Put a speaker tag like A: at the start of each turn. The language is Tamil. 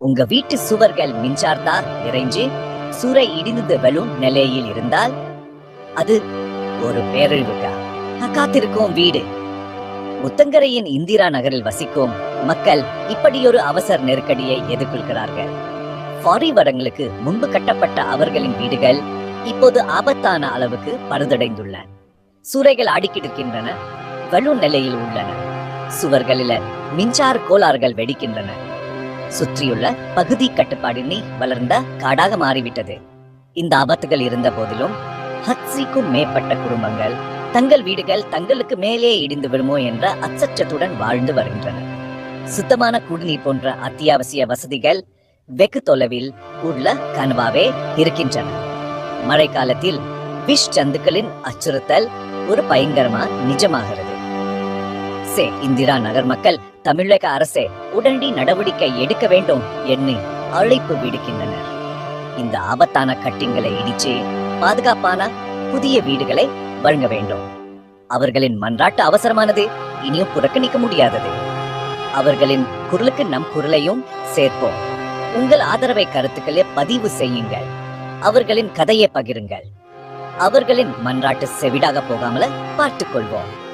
A: உங்க வீட்டு சுவர்கள் மின்சார்த்தால் நிறைஞ்சு சுரை இடிந்து வெளும் நிலையில் இருந்தால் அது ஒரு பேரழிவுக்கா? காத்திருக்கும் வீடு. முத்தங்கரையின் இந்திரா நகரில் வசிக்கும் மக்கள் இப்படியொரு அவசர நெருக்கடியை எதிர்கொள்கிறார்கள். ஃபாரி வடங்களுக்கு முன்பு கட்டப்பட்ட அவர்களின் வீடுகள் இப்போது ஆபத்தான அளவுக்கு பழுதடைந்துள்ளன. சூறைகள் அடிக்கிட்டிருக்கின்றன வலு நிலையில் உள்ளன. சுவர்களில மின்சார கோளாறுகள் வெடிக்கின்றன. சுற்றியுள்ள பகுதி கட்டுப்பாடின்றி வளர்ந்த காடாக மாறிவிட்டது. இந்த ஆபத்துகள் இருந்த போதிலும் ஹத்ஸிக்கும் மேற்பட்ட குடும்பங்கள் தங்கள் வீடுகள் தங்களுக்கு மேலே இடிந்து விடுமோ என்ற அச்சச்சத்துடன் வாழ்ந்து வருகின்றன. சுத்தமான குடிநீர் போன்ற அத்தியாவசிய வசதிகள் வெகு தொலைவில் உள்ள கனவாவே இருக்கின்றன. மழைக்காலத்தில் விஷ் சந்துக்களின் அச்சுறுத்தல் ஒரு பயங்கரமா நிஜமாகிறது. சே இந்திரா நகர் மக்கள் தமிழக அரசே உடனடி நடவடிக்கை எடுக்க வேண்டும் என்று அழைப்பு விடுக்கின்றனர். இந்த ஆபத்தான கட்டிங்களை இடிச்சு பாதுகாப்பான புதிய வீடுகளை வழங்க வேண்டும். அவர்களின் மன்றாட்டு அவசரமானது இனியும் புறக்கணிக்க முடியாதது. அவர்களின் குரலுக்கு நம் குரலையும் சேர்ப்போம். உங்கள் ஆதரவை கருத்துக்களை பதிவு செய்யுங்கள். அவர்களின் கதையை பகிருங்கள். அவர்களின் மன்றாட்டு செவிடாக போகாமல பார்த்துக் கொள்வோம்.